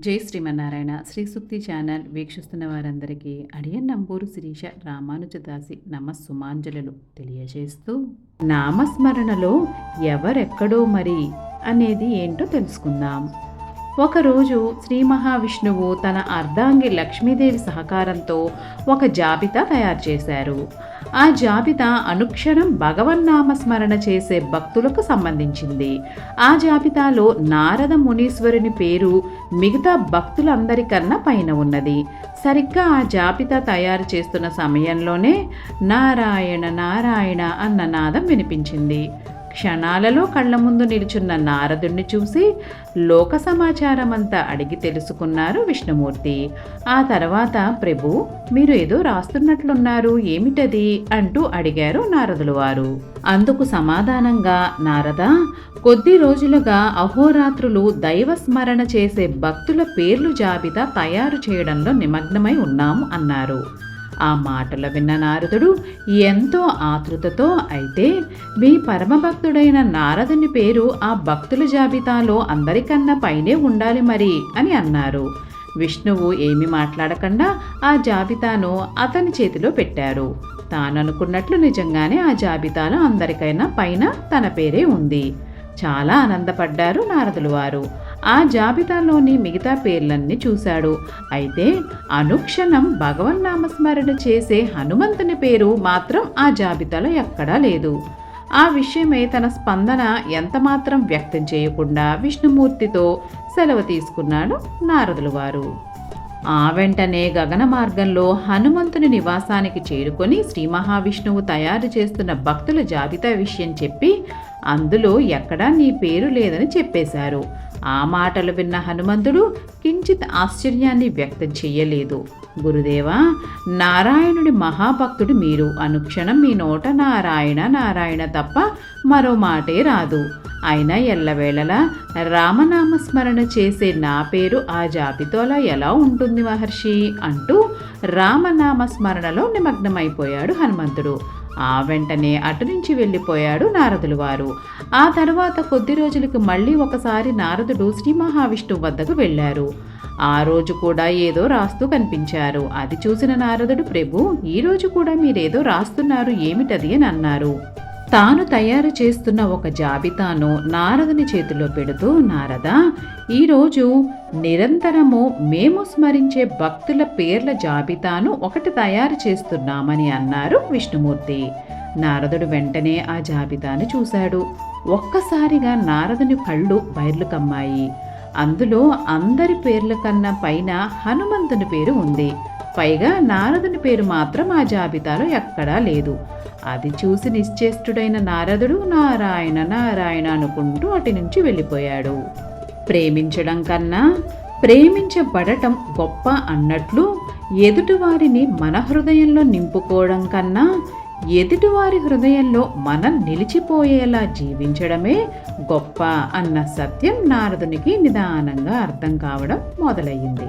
జై శ్రీమన్నారాయణ. శ్రీ సుక్తి ఛానల్ వీక్షిస్తున్న వారందరికీ అడియన్ నంబూరు శిరీష రామానుజదాసి నమస్సుమాంజలు తెలియజేస్తూ నామస్మరణలో ఎవరెక్కడో మరి? అనేది ఏంటో తెలుసుకుందాం. ఒకరోజు శ్రీ మహావిష్ణువు తన అర్ధాంగి లక్ష్మీదేవి సహకారంతో ఒక జాబితా తయారు చేశారు. ఆ జాబితా అనుక్షణం భగవన్నామస్మరణ చేసే భక్తులకు సంబంధించింది. ఆ జాబితాలో నారద మునీశ్వరుని పేరు మిగతా భక్తులందరికన్నా పైన ఉన్నది. సరిగ్గా ఆ జాబితా తయారు చేస్తున్న సమయంలోనే నారాయణ నారాయణ అన్న నాదం వినిపించింది. క్షణాలలో కళ్ళ ముందు నిలుచున్న నారదుణ్ణి చూసి లోక సమాచారమంతా అడిగి తెలుసుకున్నారు విష్ణుమూర్తి. ఆ తర్వాత ప్రభు మీరు ఏదో రాస్తున్నట్లున్నారు ఏమిటది? అంటూ అడిగారు నారదులు వారు. అందుకు సమాధానంగా నారద కొద్ది రోజులుగా అహోరాత్రులు దైవ స్మరణ చేసే భక్తుల పేర్లు జాబితా తయారు చేయడంలో నిమగ్నమై ఉన్నాము అన్నారు. ఆ మాటలు విన్న నారదుడు ఎంతో ఆతృతతో అయితే మీ పరమభక్తుడైన నారదుని పేరు ఆ భక్తుల జాబితాలో అందరికన్నా పైనే ఉండాలి మరి అని అన్నారు. విష్ణువు ఏమి మాట్లాడకుండా ఆ జాబితాను అతని చేతిలో పెట్టారు. తాననుకున్నట్లు నిజంగానే ఆ జాబితాలో అందరికైనా పైన తన పేరే ఉంది. చాలా ఆనందపడ్డారు నారదులు వారు. ఆ జాబితాలోని మిగతా పేర్లన్నీ చూశాడు. అయితే అనుక్షణం భగవన్నామస్మరణ చేసే హనుమంతుని పేరు మాత్రం ఆ జాబితాలో ఎక్కడా లేదు. ఆ విషయమై తన స్పందన ఎంతమాత్రం వ్యక్తం చేయకుండా విష్ణుమూర్తితో సెలవు తీసుకున్నాడు నారదులు వారు. ఆ వెంటనే గగన మార్గంలో హనుమంతుని నివాసానికి చేరుకొని శ్రీ మహావిష్ణువు తయారు చేస్తున్న భక్తుల జాబితా విషయం చెప్పి అందులో ఎక్కడా నీ పేరు లేదని చెప్పేశారు. ఆ మాటలు విన్న హనుమంతుడు కించిత్ ఆశ్చర్యాన్ని వ్యక్తం చెయ్యలేదు గురుదేవా నారాయణుడి మహాభక్తుడు మీరు. అనుక్షణం మీ నోట నారాయణ నారాయణ తప్ప మరో మాటే రాదు. అయినా ఎల్లవేళలా రామనామస్మరణ చేసే నా పేరు ఆ జాబితాలో ఎలా ఉంటుంది మహర్షి? అంటూ రామనామస్మరణలో నిమగ్నమైపోయాడు హనుమంతుడు. ఆ వెంటనే అటు నుంచి వెళ్ళిపోయాడు నారదులు వారు. ఆ తర్వాత కొద్ది రోజులకు మళ్ళీ ఒకసారి నారదుడు శ్రీ మహావిష్ణువు వద్దకు వెళ్ళారు. ఆ రోజు కూడా ఏదో రాస్తూ కనిపించారు. అది చూసిన నారదుడు ప్రభు ఈ రోజు కూడా మీరేదో రాస్తున్నారు ఏమిటది? అని అన్నారు. తాను తయారు చేస్తున్న ఒక జాబితాను నారదుని చేతిలో పెడుతూ నారద ఈరోజు నిరంతరము మేము స్మరించే భక్తుల పేర్ల జాబితాను ఒకటి తయారు చేస్తున్నామని అన్నారు విష్ణుమూర్తి. నారదుడు వెంటనే ఆ జాబితాను చూశాడు. ఒక్కసారిగా నారదుని కళ్ళు బయర్లు కమ్మాయి. అందులో అందరి పేర్ల కన్నా పైన హనుమంతుని పేరు ఉంది. పైగా నారదుని పేరు మాత్రం ఆ జాబితాలో ఎక్కడా లేదు. అది చూసి నిశ్చేష్టుడైన నారదుడు నారాయణ నారాయణ అనుకుంటూ అటు నుంచి వెళ్ళిపోయాడు. ప్రేమించడం కన్నా ప్రేమించబడటం గొప్ప అన్నట్లు ఎదుటివారిని మన హృదయంలో నింపుకోవడం కన్నా ఎదుటివారి హృదయంలో మనం నిలిచిపోయేలా జీవించడమే గొప్ప అన్న సత్యం నారదునికి నిదానంగా అర్థం కావడం మొదలయ్యింది.